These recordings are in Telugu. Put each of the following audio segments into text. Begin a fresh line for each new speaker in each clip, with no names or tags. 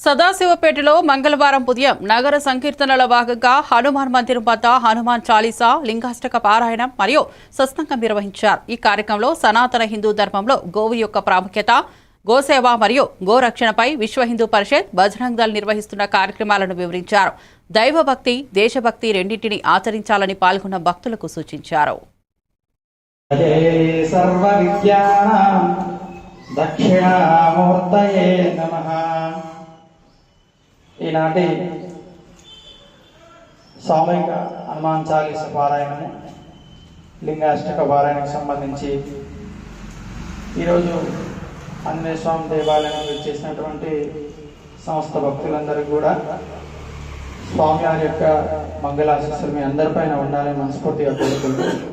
సదాశివపేటలో మంగళవారం ఉదయం నగర సంకీర్తనల భాగంగా హనుమాన్ మందిరం వద్ద హనుమాన్ చాలీసా లింగాష్టక పారాయణం మరియు సత్సంగం నిర్వహించారు. ఈ కార్యక్రమంలో సనాతన హిందూ ధర్మంలో గోవు యొక్క ప్రాముఖ్యత గోసేవ మరియు గోరక్షణపై విశ్వ హిందూ పరిషత్ బజరంగ్ దళ్ నిర్వహిస్తున్న కార్యక్రమాలను వివరించారు. దైవభక్తి దేశభక్తి రెండింటిని ఆచరించాలని పాల్గొన్న భక్తులకు సూచించారు.
దక్షిణామూర్తయే నమ. ఈనాటి సామూహిక హనుమాన్ చాలీస పారాయణము లింగాష్టక పారాయణకు సంబంధించి ఈరోజు ఆంజనేయ స్వామి దేవాలయంలో చేసినటువంటి సంస్థ భక్తులందరికీ కూడా స్వామివారి యొక్క మంగళాశిస్సులు మీ అందరిపైన ఉండాలని మనస్ఫూర్తిగా కోరుకుంటున్నాను.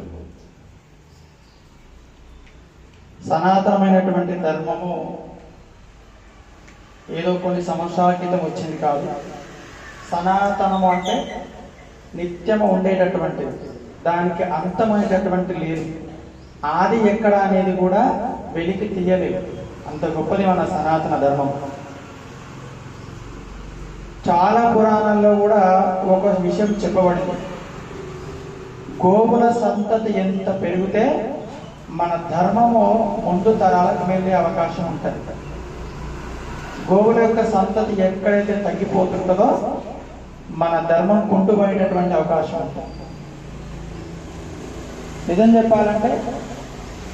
సనాతనమైనటువంటి ధర్మము ఏదో కొన్ని సంవత్సరాల క్రితం వచ్చింది కాదు. సనాతనము అంటే నిత్యము ఉండేటటువంటిది. దానికి అంతమైనటువంటి లేదు. ఆది ఎక్కడ అనేది కూడా వెలికి తీయలేదు. అంత గొప్పది మన సనాతన ధర్మం. చాలా పురాణాల్లో కూడా ఒక విషయం చెప్పబడింది. గోవుల సంతతి ఎంత పెరిగితే మన ధర్మము ముందు తరాలకు వెళ్ళే అవకాశం ఉంటుంది. గోవుల యొక్క సంతతి ఎక్కడైతే తగ్గిపోతుంటుందో మన ధర్మం కుంటుపోయేటటువంటి అవకాశం ఉంటుంది. నిజం చెప్పాలంటే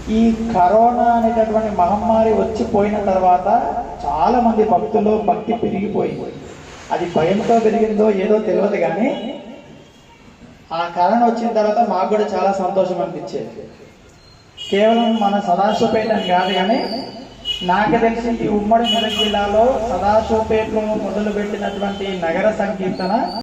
ఈ కరోనా అనేటటువంటి మహమ్మారి వచ్చిపోయిన తర్వాత చాలా మంది భక్తులు భక్తి పెరిగిపోయింది. అది భయంతో పెరిగిందో ఏదో తెలియదు కానీ ఆ కరోనా వచ్చిన తర్వాత మాకు కూడా చాలా సంతోషం అనిపించేది. కేవలం మన సదాశివపేటని కాదు కానీ నాకు తెలిసింది ఉమ్మడి మెదక్ జిల్లాలో సదాశివపేటలో మొదలుపెట్టినటువంటి నగర సంకీర్తన